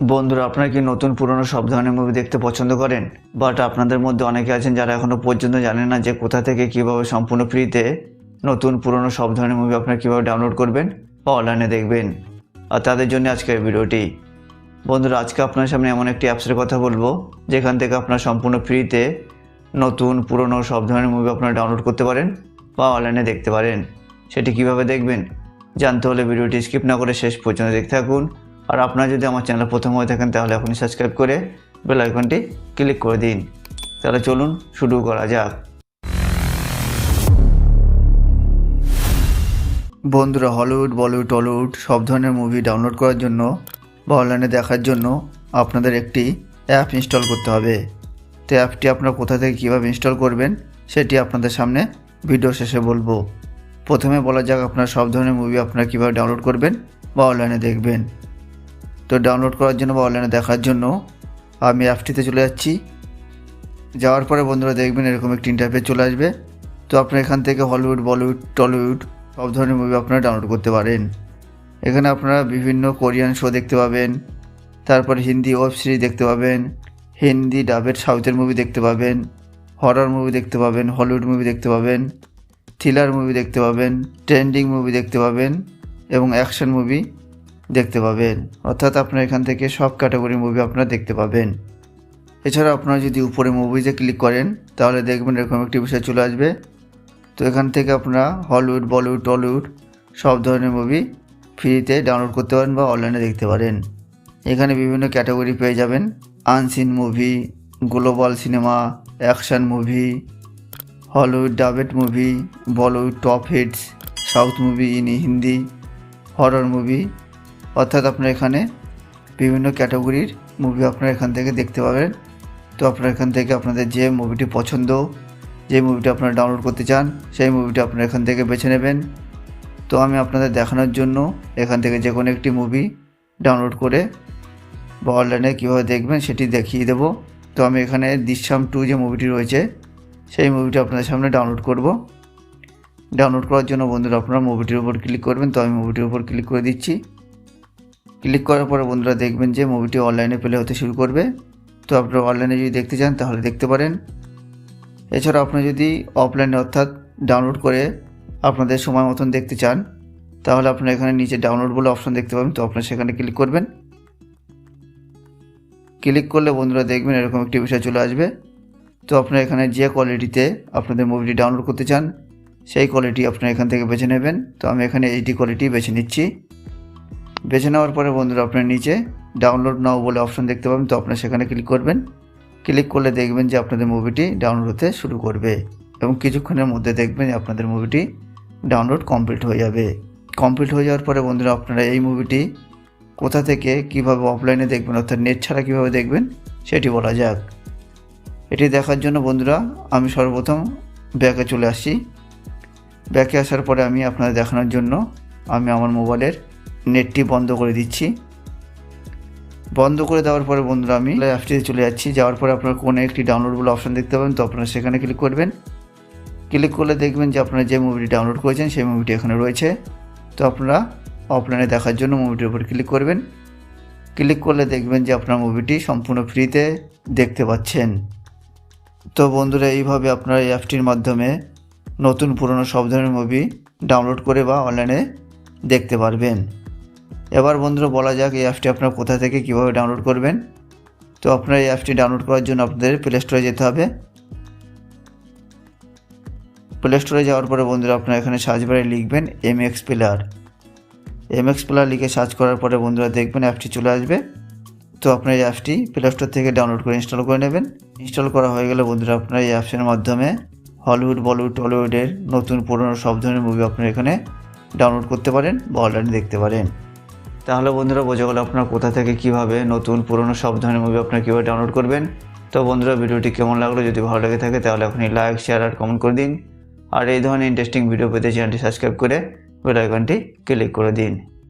বন্ধুরা, আপনারা কি নতুন, পুরনো সব ধরনের মুভি দেখতে পছন্দ করেন? বাট আপনাদের মধ্যে অনেকে আছেন যারা এখনও পর্যন্ত জানেন না যে কোথা থেকে কীভাবে সম্পূর্ণ ফ্রিতে নতুন, পুরনো সব ধরনের মুভি আপনারা কীভাবে ডাউনলোড করবেন বা অনলাইনে দেখবেন। আর তাদের জন্য আজকের ভিডিওটি। বন্ধুরা, আজকে আপনার সামনে এমন একটি অ্যাপসের কথা বলব, যেখান থেকে আপনারা সম্পূর্ণ ফ্রিতে নতুন, পুরনো সব ধরনের মুভি আপনারা ডাউনলোড করতে পারেন বা অনলাইনে দেখতে পারেন। সেটি কীভাবে দেখবেন? জানতে হলে ভিডিওটি স্কিপ না করে শেষ পর্যন্ত দেখতে থাকুন। আর আপনারা যদি আমার চ্যানেল প্রথম হয়ে থাকেন, তাহলে এখনই সাবস্ক্রাইব করে বেল আইকনটি ক্লিক করে দিন। তাহলে চলুন শুরু করা যাক। বন্ধুরা, হলিউড, বলিউড, টলিউড সব ধরনের মুভি ডাউনলোড করার জন্য বা অনলাইনে দেখার জন্য আপনাদের একটি অ্যাপ ইনস্টল করতে হবে। তো অ্যাপটি আপনারা কোথা থেকে কীভাবে ইনস্টল করবেন, সেটি আপনাদের সামনে ভিডিও শেষে বলব। প্রথমে বলা যাক আপনারা সব ধরনের মুভি আপনারা কীভাবে ডাউনলোড করবেন বা অনলাইনে দেখবেন। তো ডাউনলোড করার জন্য বা অনলাইনে দেখার জন্য আমি অ্যাপটিতে চলে যাচ্ছি। যাওয়ার পরে বন্ধুরা দেখবেন এরকম একটি ইন্টারফেস চলে আসবে। তো আপনারা এখান থেকে হলিউড বলিউড টলিউড সব ধরনের মুভি আপনারা ডাউনলোড করতে পারেন। এখানে আপনারা বিভিন্ন কোরিয়ান শো দেখতে পাবেন, তারপরে হিন্দি ওয়েব সিরিজ দেখতে পাবেন, হিন্দি ডাবের সাউথের মুভি দেখতে পাবেন হরর মুভি দেখতে পাবেন হলিউড মুভি দেখতে পাবেন থ্রিলার মুভি দেখতে পাবেন ট্রেন্ডিং মুভি দেখতে পাবেন এবং অ্যাকশন মুভি দেখতে পাবেন। অর্থাৎ আপনার এখান থেকে সব ক্যাটাগরি মুভি আপনারা দেখতে পাবেন। এছাড়া আপনারা যদি উপরে মুভিতে ক্লিক করেন, তাহলে দেখবেন এরকম একটি বিষয় চলে আসবে। তো এখান থেকে আপনারা হলিউড বলিউড টলিউড সব ধরনের মুভি ফ্রিতে ডাউনলোড করতে পারেন বা অনলাইনে দেখতে পারেন। এখানে বিভিন্ন ক্যাটাগরি পেয়ে যাবেন। Unseen movie global cinema action movie Hollywood dubbed movie Bollywood top hits south movie in Hindi horror movie অর্থাৎ আপনারা এখানে বিভিন্ন ক্যাটাগরির মুভি আপনারা এখান থেকে দেখতে পাবেন। তো আপনারা এখান থেকে আপনাদের যে মুভিটি পছন্দ, যে মুভিটা আপনারা ডাউনলোড করতে চান, সেই মুভিটা আপনারা এখান থেকে বেছে নেবেন। তো আমি আপনাদের দেখানোর জন্য এখান থেকে যে কোনো একটি মুভি ডাউনলোড করে বা অনলাইনে কীভাবে দেখবেন সেটি দেখিয়ে দেবো। তো আমি এখানে দৃশ্যাম টু যে মুভিটি রয়েছে, সেই মুভিটা আপনাদের সামনে ডাউনলোড করব। ডাউনলোড করার জন্য বন্ধুরা আপনারা মুভিটির উপর ক্লিক করবেন। তো আমি মুভিটির উপর ক্লিক করে দিচ্ছি। ক্লিক করার পরে বন্ধুরা দেখবেন যে মুভিটি অনলাইনে প্লে হতে শুরু করবে। তো আপনারা অনলাইনে যদি দেখতে চান, তাহলে দেখতে পারেন। এছাড়া আপনি যদি অফলাইনে অর্থাৎ ডাউনলোড করে আপনাদের সময় মতন দেখতে চান, তাহলে আপনারা এখানে নিচে ডাউনলোড বলে অপশন দেখতে পাবেন। তো আপনারা সেখানে ক্লিক করবেন। ক্লিক করলে বন্ধুরা দেখবেন এরকম একটি বিষয় চলে আসবে। তো আপনারা এখানে যে কোয়ালিটিতে আপনাদের মুভিটি ডাউনলোড করতে চান, সেই কোয়ালিটি আপনারা এখান থেকে বেছে নেবেন। তো আমি এখানে এইচডি কোয়ালিটি বেছে নিচ্ছি। বেছে নেওয়ার পরে বন্ধুরা আপনার নিচে ডাউনলোড নাও বলে অপশন দেখতে পাবেন। তো আপনারা সেখানে ক্লিক করবেন। ক্লিক করলে দেখবেন যে আপনাদের মুভিটি ডাউনলোড হতে শুরু করবে এবং কিছুক্ষণের মধ্যে দেখবেন আপনাদের মুভিটি ডাউনলোড কমপ্লিট হয়ে যাবে। কমপ্লিট হয়ে যাওয়ার পরে বন্ধুরা আপনারা এই মুভিটি কোথা থেকে কীভাবে অফলাইনে দেখবেন, অর্থাৎ নেট ছাড়া কীভাবে দেখবেন, সেটি বলা যাক। এটি দেখার জন্য বন্ধুরা আমি সর্বপ্রথম ব্যাকে চলে আসছি। ব্যাকে আসার পরে আমি আপনাদের দেখানোর জন্য আমি আমার মোবাইলের নেটটি বন্ধ করে দিচ্ছি। বন্ধ করে দেওয়ার পরে বন্ধুরা আমি অ্যাপটিতে চলে যাচ্ছি। যাওয়ার পরে আপনার কোনো একটি ডাউনলোড বলে অপশন দেখতে পাবেন। তো আপনারা সেখানে ক্লিক করবেন। ক্লিক করলে দেখবেন যে আপনারা যে মুভিটি ডাউনলোড করেছেন, সেই মুভিটি এখানে রয়েছে। তো আপনারা অফলাইনে দেখার জন্য মুভিটির উপর ক্লিক করবেন। ক্লিক করলে দেখবেন যে আপনার মুভিটি সম্পূর্ণ ফ্রিতে দেখতে পাচ্ছেন। তো বন্ধুরা, এইভাবে আপনারা এই অ্যাপটির মাধ্যমে নতুন পুরনো সব ধরনের মুভি ডাউনলোড করে বা অনলাইনে দেখতে পারবেন। এবার বন্ধুরা বলা যাক এই অ্যাপটি আপনারা কোথা থেকে কীভাবে ডাউনলোড করবেন। তো আপনারা এই অ্যাপটি ডাউনলোড করার জন্য আপনাদের প্লে স্টোরে যেতে হবে। প্লে স্টোরে যাওয়ার পরে বন্ধুরা আপনারা এখানে সার্চ বারে লিখবেন M X player M X player লিখে সার্চ করার পরে বন্ধুরা দেখবেন অ্যাপটি চলে আসবে। তো আপনারা এই অ্যাপটি প্লে স্টোর থেকে ডাউনলোড করে ইনস্টল করে নেবেন। ইনস্টল করা হয়ে গেলে বন্ধুরা আপনারা এই অ্যাপসের মাধ্যমে হলিউড বলিউড টলিউডের নতুন পুরনো সব ধরনের মুভি আপনারা এখানে ডাউনলোড করতে পারেন বা অনলাইনে দেখতে পারেন। তাহলে বন্ধুরা বোঝা গেল আপনার কোথা থেকে কীভাবে নতুন, পুরনো সব ধরনের মুভি আপনারা কীভাবে ডাউনলোড করবেন। তো বন্ধুরা ভিডিওটি কেমন লাগল, যদি ভালো লেগে থাকে তাহলে আপনি লাইক শেয়ার আর কমেন্ট করে দিন। আর এই ধরনের ইন্টারেস্টিং ভিডিও পেতে চ্যানেলটি সাবস্ক্রাইব করে বেল আইকনটি ক্লিক করে দিন।